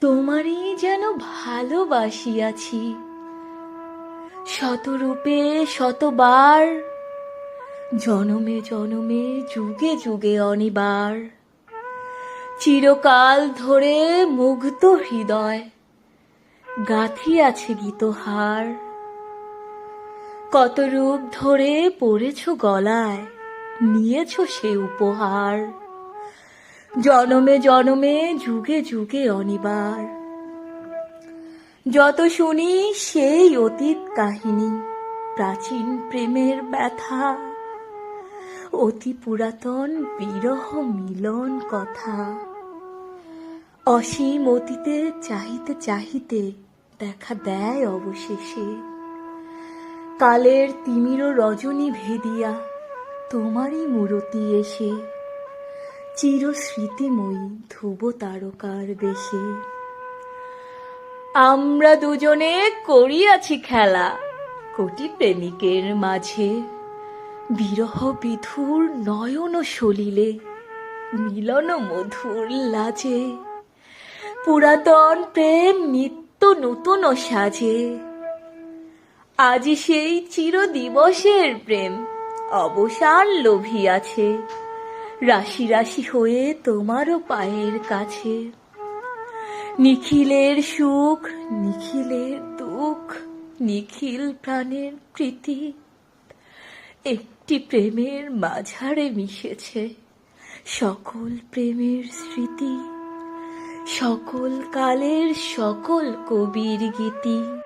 তোমারই যেন ভালোবাসিয়াছি। শতরূপে, শতবার, জনমে জনমে, যুগে যুগে অনিবার। চিরকাল ধরে মুগ্ধ হৃদয়, গাথিয়াছে গীতহার। কত রূপ ধরে পড়েছ গলায়, নিয়েছ সে উপহার। জনমে জনমে যুগে যুগে অনিবার। যত শুনি সেই অতীত কাহিনী, প্রাচীন প্রেমের ব্যথা, অতি পুরাতন বিরহ মিলন কথা। অসীম অতীতে চাহিতে চাহিতে দেখা দেয় অবশেষে। কালের তিমির রজনী ভেদিয়া তোমারই মূরতি এসে। চির স্মৃতিময়ী ধ্রুব তারকার বেশে। আমরা দুজনে করিয়াছি খেলা, কোটি প্রেমিকের মাঝে। বিরহ বিধুর নয়ন সলিলে, মিলন মধুর লাজে। পুরাতন প্রেম নিত্য নূতন সাজে। আজি সেই চির দিবসের প্রেম, অবসান লোভিয়াছে। রাশি রাশি হয়ে তোমারও পায়ের কাছে। নিখিলের সুখ, নিখিলের দুঃখ, নিখিল প্রাণের প্রীতি। একটি প্রেমের মাঝারে মিশেছে সকল প্রেমের স্মৃতি, সকল কালের সকল কবির গীতি।